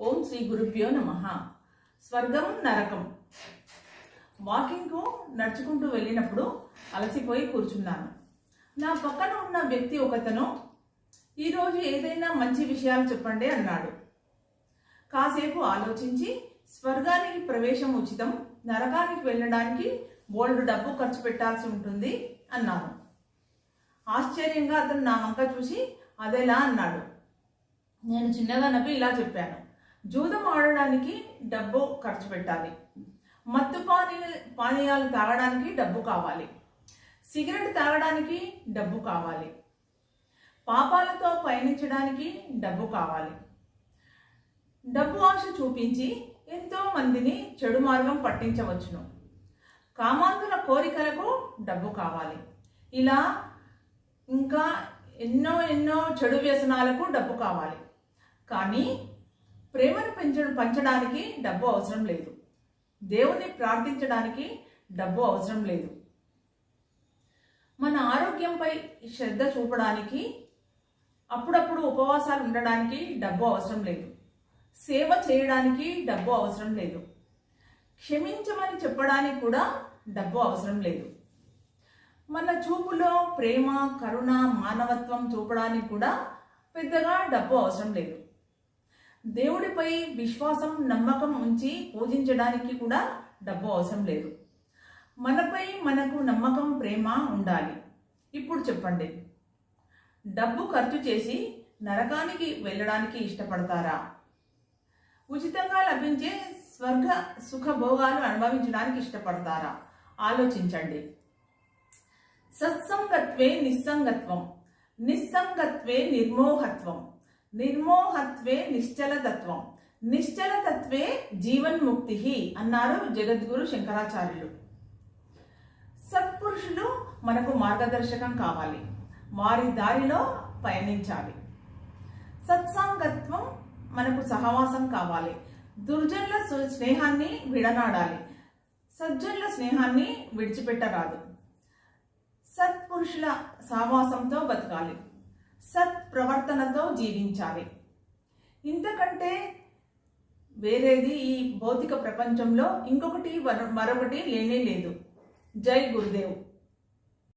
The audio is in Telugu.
ఓం శ్రీ గురుభ్యో నమ. స్వర్గం నరకం. వాకింగ్కు నడుచుకుంటూ వెళ్ళినప్పుడు అలసిపోయి కూర్చున్నాను. నా పక్కన ఉన్న వ్యక్తి ఒకతను ఈరోజు ఏదైనా మంచి విషయాలు చెప్పండి అన్నాడు. కాసేపు ఆలోచించి స్వర్గానికి ప్రవేశం ఉచితం నరకానికి వెళ్ళడానికి బోల్డ్ డబ్బు ఖర్చు పెట్టాల్సి ఉంటుంది అన్నాను. ఆశ్చర్యంగా అతను నా వంక చూసి అదేలా అన్నాడు. నేను చిన్నగా నవ్వి ఇలా చెప్పాను. జూదం ఆడడానికి డబ్బు ఖర్చు పెట్టాలి. మత్తు పానీ పానీయాలు తాగడానికి డబ్బు కావాలి. సిగరెట్ తాగడానికి డబ్బు కావాలి. పాపాలతో పయనించడానికి డబ్బు కావాలి. డబ్బు ఆశ చూపించి ఎంతో మందిని చెడు మార్గం పట్టించవచ్చును. కామాంతుల కోరికలకు డబ్బు కావాలి. ఇలా ఇంకా ఎన్నో ఎన్నో చెడు వ్యసనాలకు డబ్బు కావాలి. కానీ ప్రేమను పెంచడం పంచడానికి డబ్బు అవసరం లేదు. దేవుణ్ణి ప్రార్థించడానికి డబ్బు అవసరం లేదు. మన ఆరోగ్యంపై శ్రద్ధ చూపడానికి అప్పుడప్పుడు ఉపవాసాలు ఉండడానికి డబ్బు అవసరం లేదు. సేవ చేయడానికి డబ్బు అవసరం లేదు. క్షమించమని చెప్పడానికి కూడా డబ్బు అవసరం లేదు. మన చూపులో ప్రేమ కరుణ మానవత్వం చూపడానికి కూడా పెద్దగా డబ్బు అవసరం లేదు. దేవుడిపై విశ్వాసం నమ్మకం ఉంచి పూజించడానికి కూడా డబ్బు అవసరం లేదు. మనపై మనకు నమ్మకం ప్రేమ ఉండాలి. ఇప్పుడు చెప్పండి. డబ్బు ఖర్చు చేసి నరకానికి వెళ్ళడానికి ఇష్టపడతారా? ఉచితంగా లభించే స్వర్గ సుఖ భోగాలు అనుభవించడానికి ఇష్టపడతారా? ఆలోచించండి. సత్సంగత్వే నిస్సంగత్వం. నిస్సంగత్వే నిర్మోహత్వం. నిర్మోహత్వే నిశ్చలతత్వం. నిశ్చలతత్వే జీవన్ముక్తి అన్నారు జగద్గురు శంకరాచార్యులు. సత్పురుషులు మనకు మార్గదర్శకం కావాలి. వారి దారిలో పయనించాలి. సత్సంగత్వం మనకు సహవాసం కావాలి. దుర్జనుల స్నేహాన్ని విడనాడాలి. సజ్జనుల స్నేహాన్ని విడిచిపెట్టరాదు. సత్పురుషుల సహవాసంతో బతకాలి. సత్ ప్రవర్తనతో జీవించాలి. ఇంతకంటే వేరేది ఈ భౌతిక ప్రపంచంలో ఇంకొకటి మరొకటి లేనే లేదు. జై గురుదేవ్.